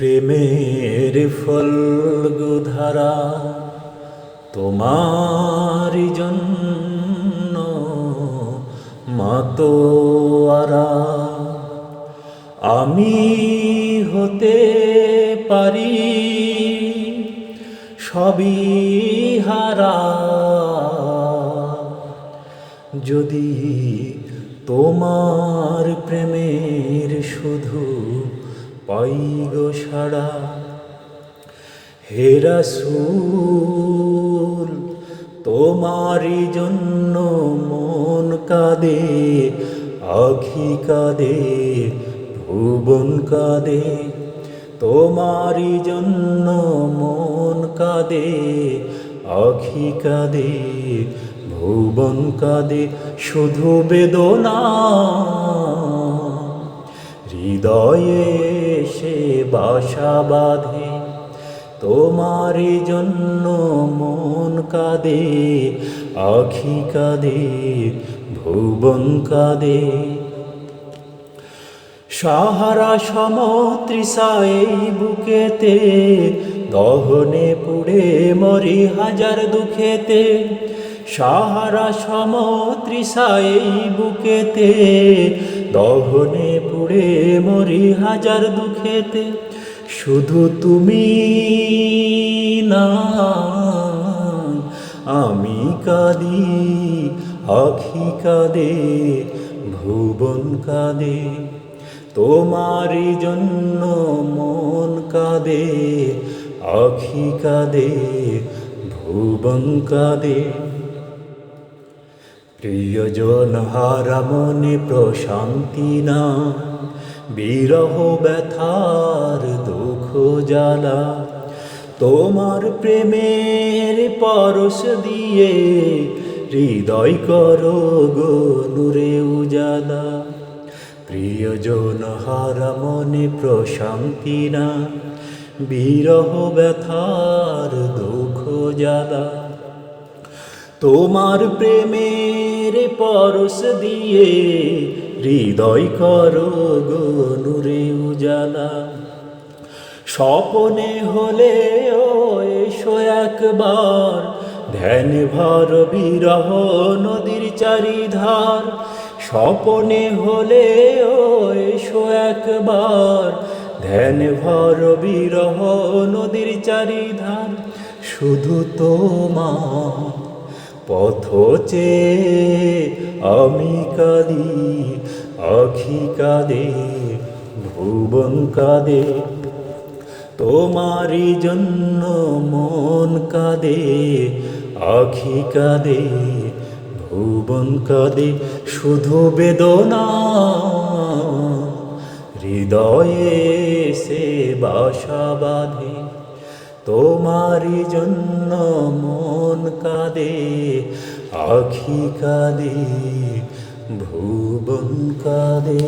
প্রেমের ফলগুধারা তোমার জন্য মাতোয়ারা আমি হতে পারি সবই হারা। যদি তোমার প্রেমের শুধু পাই সারা। হে রাসূল তোমারই জন্য মন কাঁদে, আখি কাঁদে, ভুবন কাঁদে। তোমারই জন্য মন কাঁদে, আখি কাঁদে, ভুবন কাঁদে। শুধু বেদনা হৃদয়ে সে বাসা বাঁধে, তোমারই জন্য মন কাঁদে, আখি কাঁদে, ভুবন কাঁদে। সাহারা সমত্রিসাই বুকেতে, দহনে পুড়ে মরি হাজার দুঃখেতে। সাহারা সমত্রিসাই বুকেতে দহনে পুড়ে মরি হাজার দুঃখেতে, শুধু তুমি না, আমি কাঁদি, আখি কাঁদে, ভুবন কাঁদে, তোমারই জন্য মন কাঁদে, আখি কাঁদে, ভুবন কাঁদে। প্রিয়জন হারা মনে প্রশান্তি না, বিরহ ব্যথার দুঃখ জ্বালা। তোমার প্রেমের পরশ দিয়ে হৃদয় করো গো নূরে উজালা। প্রিয়জন হারা প্রশান্তি না, বিরহ ব্যথার দুঃখ জ্বালা। তোমার প্রেমের পরশ দিয়ে হৃদয় করো গনুরে উজালা। স্বপনে হলে ও এসো একবার, ধ্যান ভর বিরহ নদীর চারিধার। স্বপনে হলে ও এসো একবার, ধ্যান ভর বিরহ নদীর চারিধার। শুধু তোমার পথ চেয়ে আমি কাঁদি, আখি কাঁদে, ভুবন কাঁদে, তোমারই জন্য মন কাঁদে, আখি কাঁদে, ভুবন কাঁদে, শুধু বেদনা, হৃদয়ে সে বাসা বাঁধে। তোমারই জন্য মন কাঁদে আখি কাঁদে ভুবন কাঁদে।